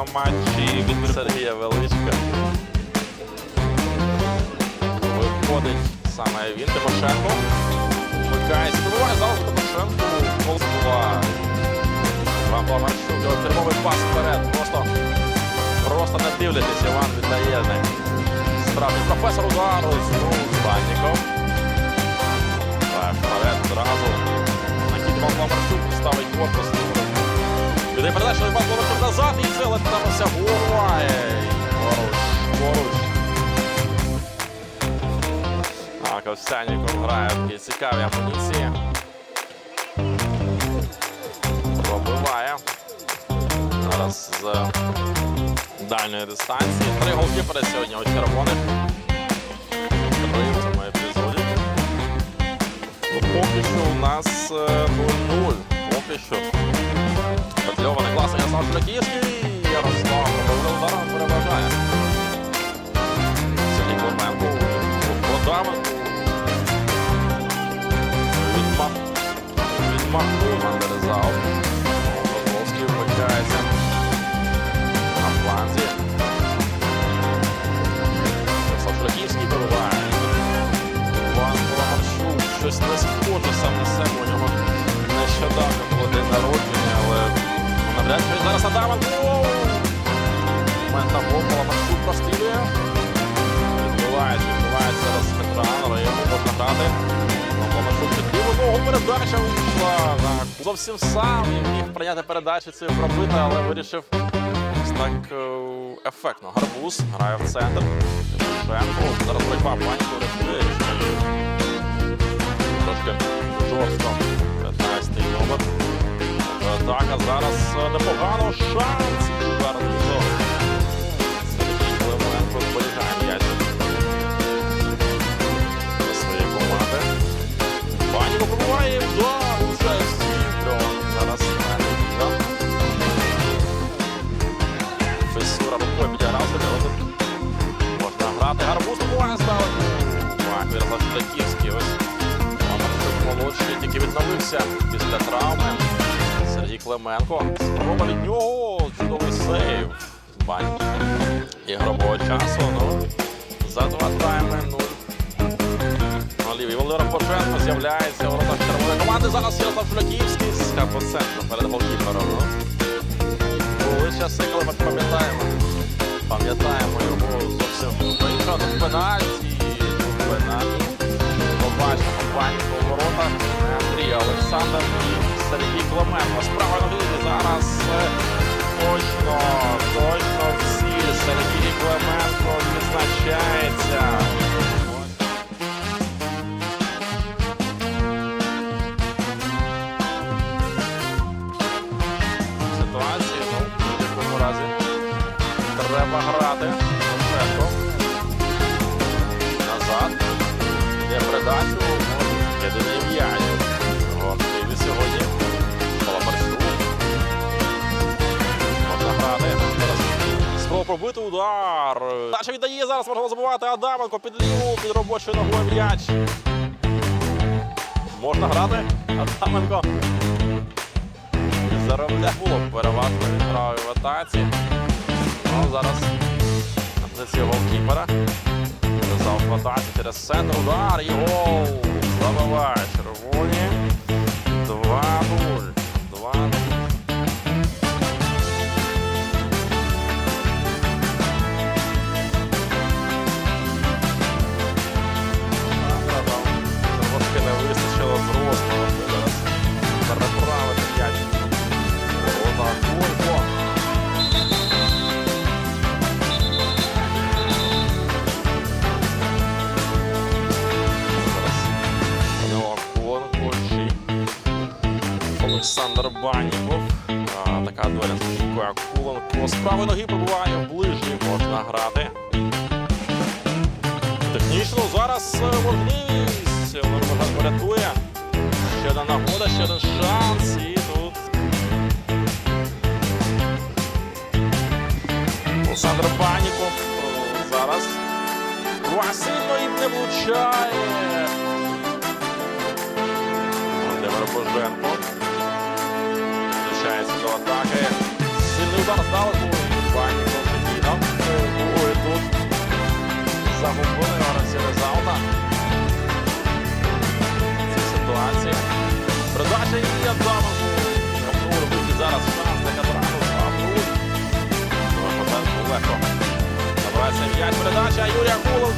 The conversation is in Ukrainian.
на матчі від Сергія Величка. Виходить саме він Тимошенко. Вмикається, добиває зараз Тимошенко. Ползбува. Іван Паламарчук, його фірмовий пас вперед. Просто, просто не дивлячись, Іван віддає не. Справді професор удару знову Банніков. Вперед одразу. Накид Іван Паламарчук ставить корпус. Віддає передачу Іван назад і це леталося Гурвай. Поруч, поруч. Так, Овсяніков грає такі цікаві амуніції. Пробиває. Зараз з дальньої дистанції. Три голкіпери сьогодні у червоних. Три в цьому епізоді. Ну, поки що у нас е, 0-0. Поки що. Петльований Ярослав. Ударом переважає. Сергій Клименко. Відмах. Відмахнув Андерезал. Козловський вмикається на фланзі. Ярослав Шуляківський пробиває. Іван Паламарчук. Щось не схоже сам себе. У нього нещодавно було народження, він зараз Адаменко. Момент на гол Паламарчук прострілює. Відбивається, відбивається зараз Петра, але йому можна грати. Паламарчук під ліву ногу передача вийшла. Так, Зовсім сам він міг прийняти передачу цю пробити, але вирішив так е, ефектно. Гарбуз грає в центр. Тимошенко. Зараз боротьба паніку рятує. Трошки жорстко. 15 номер. Атака зараз е, непогано. Шанс. Удар Лізо. Сергій Клименко. Це сітро. Зараз Лізо. Фесура рукою підігрався. Можна грати. Гарбуз буває ставити. Так, Ярослав Шуляківський. Ось молодший тільки відновився після травми. Клименко. Спроба від нього. Чудовий сейв. Бань. Ігрового часу. Ну, за два тайми. Ну, на лівій Володимир Поженко з'являється у воротах червоної команди. Зараз Ярослав Шуляківський з по перед голкіпером. Ну, були часи, коли ми пам'ятаємо. Пам'ятаємо його зовсім по-іншому. Тут пенальті, тут пенальті. Побачимо у воротах. Андрій Олександр Сергій Клименко. Справа ноги зараз е, точно, точно всі. Сергій Клименко відзначається. Ситуації, ну, в будь-якому разі. Треба грати. Назад. Де передачу. Єдиний м'яч. Пробити удар. Дача віддає зараз, можна забувати Адаменко під ліву, під робочою ногою м'яч. Можна грати. Адаменко. Заробля було переважно він грав в атаці. Ну, зараз на позиції голкіпера. Зав через центр. Удар і гол. Забиває червоні. Олександр така доля шукає Куленко. З правої ноги пробуває в ближній. Можна грати. Технічно зараз е, можливість. Олександр порятує. Ще одна нагода, ще один шанс. І тут Олександр Баніков зараз. Васильно їм не влучає. Володимир Боженко атаки. Сильний удар здалеку. Баніко Медіна. Другою тут. Загубили Арасірезалта. Ці ситуації. Передача і Адамов. Артур вихід зараз шанс для Катраху. Артур. Легко. Набирається м'яч. Передача Юрія Кулова.